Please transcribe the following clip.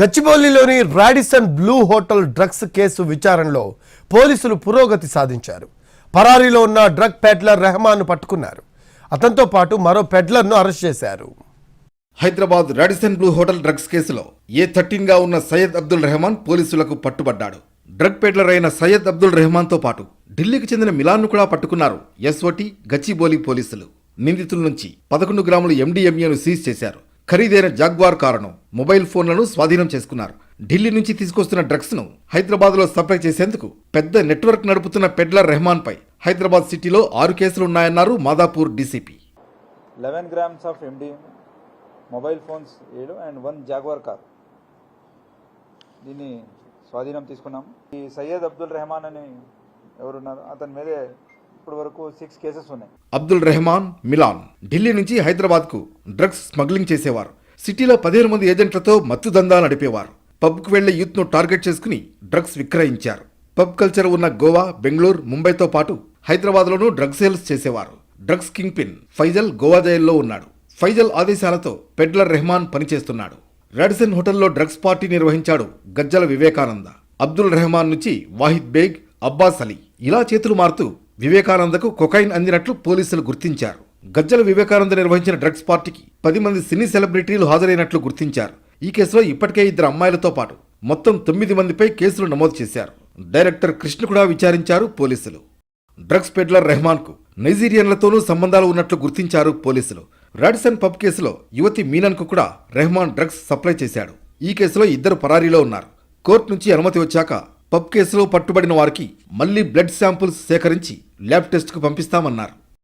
గచ్చిబౌలిలోని Radisson blue hotel drugs case విచారణలో పోలీసులు పురోగతి సాధించారు. పరారీలో ఉన్న డ్రగ్ పెడ్లర్ రెహమాన్ను పట్టుకున్నారు. అతనితో పాటు మరో పెడ్లర్ను అరెస్ట్ చేశారు. Hyderabad Radisson blue hotel drugs కేసులో ఏ థర్టీన్గా ఉన్న సయ్యద్ అబ్దుల్ రెహమాన్ పోలీసులకు పట్టుబడ్డాడు. డ్రగ్ పేడ్లర్ అయిన సయ్యద్ అబ్దుల్ రెహమాన్తో పాటు ఢిల్లీకి చెందిన మిలాన్ను కూడా పట్టుకున్నారు ఎస్ఓటి గచ్చిబౌలి పోలీసులు. నిందితుల నుంచి పదకొండు గ్రాముల ఎండిఎంఏను సీజ్ చేశారు. ఖరీదైన జాగ్వార్ కారును మొబైల్ ఫోన్లను స్వాధీనం చేసుకున్నారు. ఢిల్లీ నుంచి తీసుకొస్తున్న డ్రగ్స్ను హైదరాబాద్లో సప్లై చేసేందుకు పెద్ద నెట్వర్క్ నడుపుతున్న పెడ్లర్ రెహమాన్ పై హైదరాబాద్ సిటీలో ఆరు కేసులున్నాయన్నారు Madhapur D C P. Eleven grams of M D mobile phones ఏడు అండ్ వన్ జాగ్వార్ కార్. దీన్ని స్వాధీనం తీసుకున్నాం. ఈ సయ్యద్ అబ్దుల్ రెహమాన్ అని ఎవరున్నారు? అతని మీదే ఇప్పటి వరకు సిక్స్ కేసెస్ ఉన్నాయి. అబ్దుల్ రెహమాన్ మిలాన్. ఢిల్లీ నుంచి హైదరాబాద్కు డ్రగ్స్ స్మగ్లింగ్ చేసేవారు. సిటీలో పదిహేను మంది ఏజెంట్లతో మత్తు దందాలు నడిపేవారు. పబ్కు వెళ్ళే యూత్ను టార్గెట్ చేసుకుని డ్రగ్స్ విక్రయించారు. పబ్ కల్చర్ ఉన్న గోవా బెంగళూరు ముంబైతో పాటు హైదరాబాద్లోనూ డ్రగ్ సేల్స్ చేసేవారు. Drugs kingpin Faisal Goa జైల్లో ఉన్నాడు. ఫైజల్ ఆదేశాలతో పెడ్లర్ రెహమాన్ పనిచేస్తున్నాడు. రాడిసన్ హోటల్లో డ్రగ్స్ పార్టీ నిర్వహించాడు గజ్జల వివేకానంద. అబ్దుల్ రెహమాన్ నుంచి వాహిద్ బేగ్ అబ్బాస్ అలీ ఇలా చేతులు మారుతూ వివేకానందకు కొకైన్ అందినట్లు పోలీసులు గుర్తించారు. గజ్జల వివేకానంద నిర్వహించిన డ్రగ్స్ పార్టీకి పది మంది సినీ సెలబ్రిటీలు హాజరైనట్లు గుర్తించారు. ఈ కేసులో ఇప్పటికే ఇద్దరు అమ్మాయిలతో పాటు మొత్తం తొమ్మిది మందిపై కేసులు నమోదు చేశారు. డైరెక్టర్ కృష్ణ కూడా విచారించారు పోలీసులు. డ్రగ్స్ పెడ్లర్ రెహమాన్కు నైజీరియన్లతోనూ సంబంధాలు ఉన్నట్లు గుర్తించారు పోలీసులు. రాడిసన్ పబ్ కేసులో యువతి మీనన్కు కూడా రెహమాన్ డ్రగ్స్ సప్లై చేశాడు. ఈ కేసులో ఇద్దరు పరారీలో ఉన్నారు. కోర్టు నుంచి అనుమతి వచ్చాక పబ్ కేసులో పట్టుబడిన వారికి మళ్ళీ బ్లడ్ శాంపుల్స్ సేకరించి ల్యాబ్ టెస్ట్కు పంపిస్తామన్నారు.